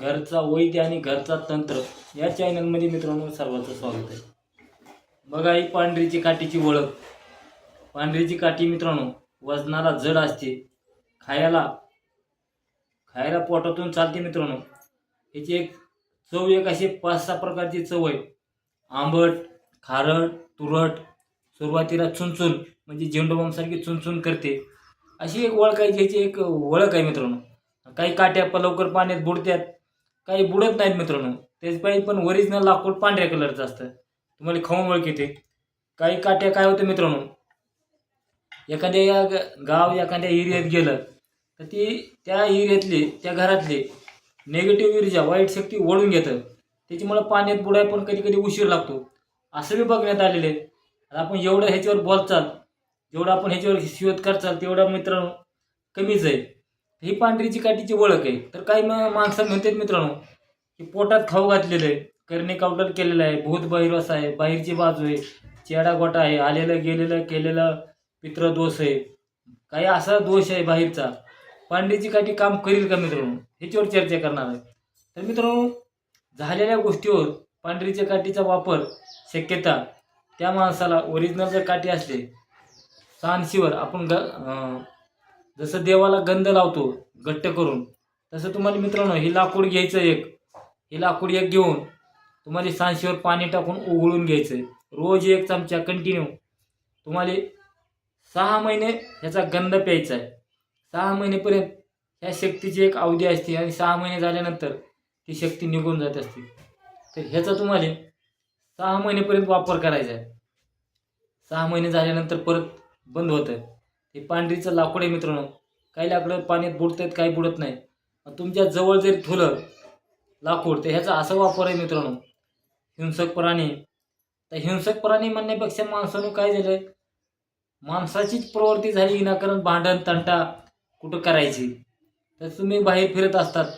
घरचा वैद्य आणि घरचा तंत्र या चॅनलमध्ये मित्रांनो सर्वांचं स्वागत आहे. बघा ही पांढरीची काठीची ओळख. पांढरीची काठी मित्रांनो वजनाला जड असते. खायला खायला पोटातून चालते मित्रांनो. याची एक चव एक अशी पाच सहा प्रकारची चव आहे. आंबट खारट तुरट सुरुवातीला चुनचुन म्हणजे झेंडूबामसारखी चुनचुन करते. अशी एक ओळख आहे ज्याची एक ओळख आहे मित्रांनो. काही काट्या प- लवकर पाण्यात बुडत्यात. काही बुडत नाहीत मित्रांनो. त्याच पाहिजे पण ओरिजिनल लाकूड पांढऱ्या कलरचं असतं. तुम्हाला खाऊन ओळख येते. काही काट्या काय होतं मित्रांनो? एखाद्या या ग- गाव एखाद्या एरियात गेलं तर ती त्या एरियातले त्या घरातले नेगेटिव्ह ऊर्जा वाईट शक्ती ओढून घेतं. त्याच्यामुळं पाण्यात बुडाय पण कधी कधी उशीर लागतो. असं बी बघण्यात आलेलं आहे. आपण एवढं ह्याच्यावर बोलचाल जेवढं आपण ह्याच्यावर शिवत करचाल तेवढा मित्रांनो कमीच आहे. ही पांढरीची काठीची ओळख आहे. तर काही माणसं म्हणतात मित्रांनो की पोटात खाऊ घातलेलं आहे करणे कावटर केलेलं आहे भूत बहिरस आहे बाहेरची बाजू आहे चेडा गोटा आहे आलेलं गेलेलं केलेलं पित्रदोष आहे. काही असा दोष आहे बाहेरचा. पांढरीची काठी काम करील का मित्रांनो? ह्याच्यावर चर्चा करणार आहे. तर मित्रांनो झालेल्या गोष्टीवर पांढरीच्या काठीचा वापर शक्यता त्या माणसाला ओरिजिनल जर काठी असले सहानशीवर आपण ग जसं देवाला गंध लावतो घट्ट करून तसं तुम्हाला मित्रांनो हे लाकूड घ्यायचं एक. हे लाकूड एक घेऊन तुम्हाला सांशीवर पाणी टाकून उघळून घ्यायचं. रोज एक चमचा कंटिन्यू तुम्हाला सहा महिने ह्याचा गंध प्यायचा आहे. सहा महिनेपर्यंत ह्या शक्तीची एक अवधी असते आणि सहा महिने झाल्यानंतर ती शक्ती निघून जात असते. तर ह्याचा तुम्हाला सहा महिनेपर्यंत वापर करायचा आहे. सहा महिने झाल्यानंतर परत बंद होतं हे पांढरीचं लाकूड आहे मित्रांनो. काही लाकडं पाण्यात बुडत आहेत काही बुडत नाही. तुमच्या जवळ जरी ठुलं लाकूड तर ह्याचा असा वापर आहे मित्रांनो. हिंसक प्राणी. तर हिंसक प्राणी म्हणण्यापेक्षा माणसानं काय झालं माणसाचीच प्रवृत्ती झाली विनाकारण भांडण तंटा कुठं करायची? तर तुम्ही बाहेर फिरत असतात.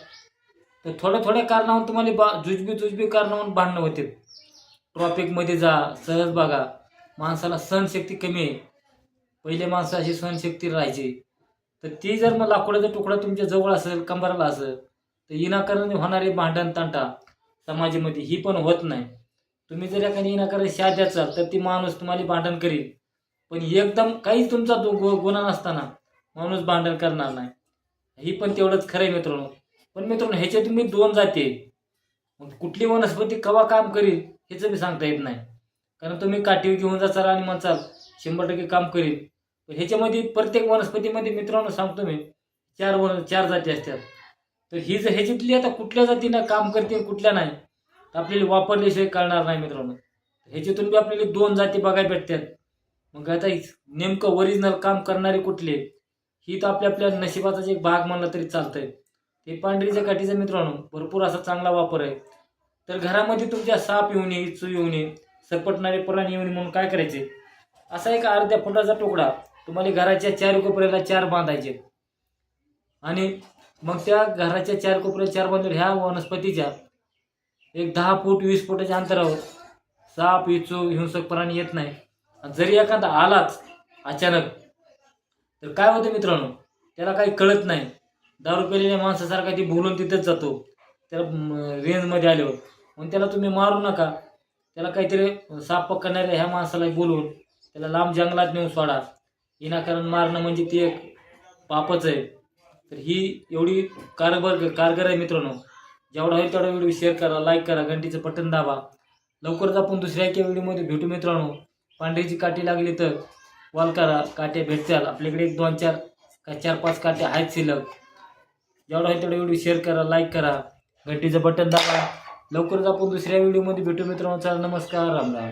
तर थोड्या थोड्या कारणावरून तुम्हाला बा जुजबी जुजबी कारणावरून भांडणं होते ट्रॉफिकमध्ये जा सहज बघा. माणसाला सहनशक्ती कमी आहे. पहिले माणसं अशी सहनशक्ती राहायची. तर ती जर मग लाकडाचा तुकडा तुमच्या जवळ असेल कंबराला असेल तर विनाकारण होणारे भांडण तांटा समाजामध्ये ही पण होत नाही. तुम्ही जर एखादी इनाकारण शाद द्याचाल तर ती माणूस तुम्हाला भांडण करील. पण एकदम काहीच तुमचा दो गु- गुन्हा नसताना माणूस भांडण करणार नाही. ही पण तेवढंच खरं आहे मित्रांनो. पण मित्रांनो ह्याच्या तुम्ही दोन जाते. मग कुठली वनस्पती कवा काम करील ह्याचं मी सांगता येत नाही. कारण तुम्ही काठीवर घेऊन जाचाल आणि म्हणचाल शंभर टक्के काम करील. ह्याच्यामध्ये प्रत्येक वनस्पतीमध्ये मित्रांनो सांगतो मी चार वन चार जाती असतात. तर ही जर ह्याच्यातली आता कुठल्या जातीनं काम करते कुठल्या नाही तर आपल्याला वापरल्याशिवाय कळणार नाही मित्रांनो. ह्याच्यातून बी आपल्याला दोन जाती बघायला भेटतात. मग आता नेमकं ओरिजिनल काम करणारे कुठले ही तर आपल्या आपल्या नशिबाचाच एक भाग म्हणला तरी चालतंय. ते पांढरीच्या काठीचा मित्रांनो भरपूर असा चांगला वापर आहे. तर घरामध्ये तुमच्या साप येऊ नये चू येऊ नये सरपटणारे प्राणी येऊ नये म्हणून काय करायचे? असा एक अर्ध्या फुटाचा तुकडा तुम्हाला घराच्या चार कोपऱ्याला चार बांधायचे. आणि मग त्या घराच्या चार कोपऱ्याला चार बांधून ह्या वनस्पतीच्या एक दहा फूट वीस फुटाच्या अंतरावर साप इचू हिंसक प्राणी येत नाही. आणि जरी एखादा आलाच अचानक तर काय होतं मित्रांनो? त्याला काही कळत नाही. दारू पेलेल्या माणसासारखा ती बोलून तिथंच जातो. त्याला रेंजमध्ये आल्यावर. मग त्याला तुम्ही मारू नका. त्याला काहीतरी साप पकडणाऱ्या ह्या माणसाला बोलून त्याला लांब जंगलात नेऊन सोडा. विनाकारण मारणं म्हणजे ती एक पापच आहे. तर ही एवढी कारभार कारगर आहे मित्रांनो. जेवढा होईल तेवढा व्हिडिओ शेअर करा लाईक करा घंटीचं बटन दाबा. लवकरच आपण दुसऱ्या एका व्हिडिओमध्ये भेटू मित्रांनो. पांढरीची काठी लागली तर कॉल करा काट्या भेटतील. आपल्याकडे एक दोन चार का चार पाच काट्या आहेत शिल्लक. जेवढा होईल तेवढा व्हिडिओ शेअर करा लाईक करा घंटीचं बटन दाबा. लवकरच आपण दुसऱ्या व्हिडिओमध्ये भेटू मित्रांनो. चला नमस्कार राम राम.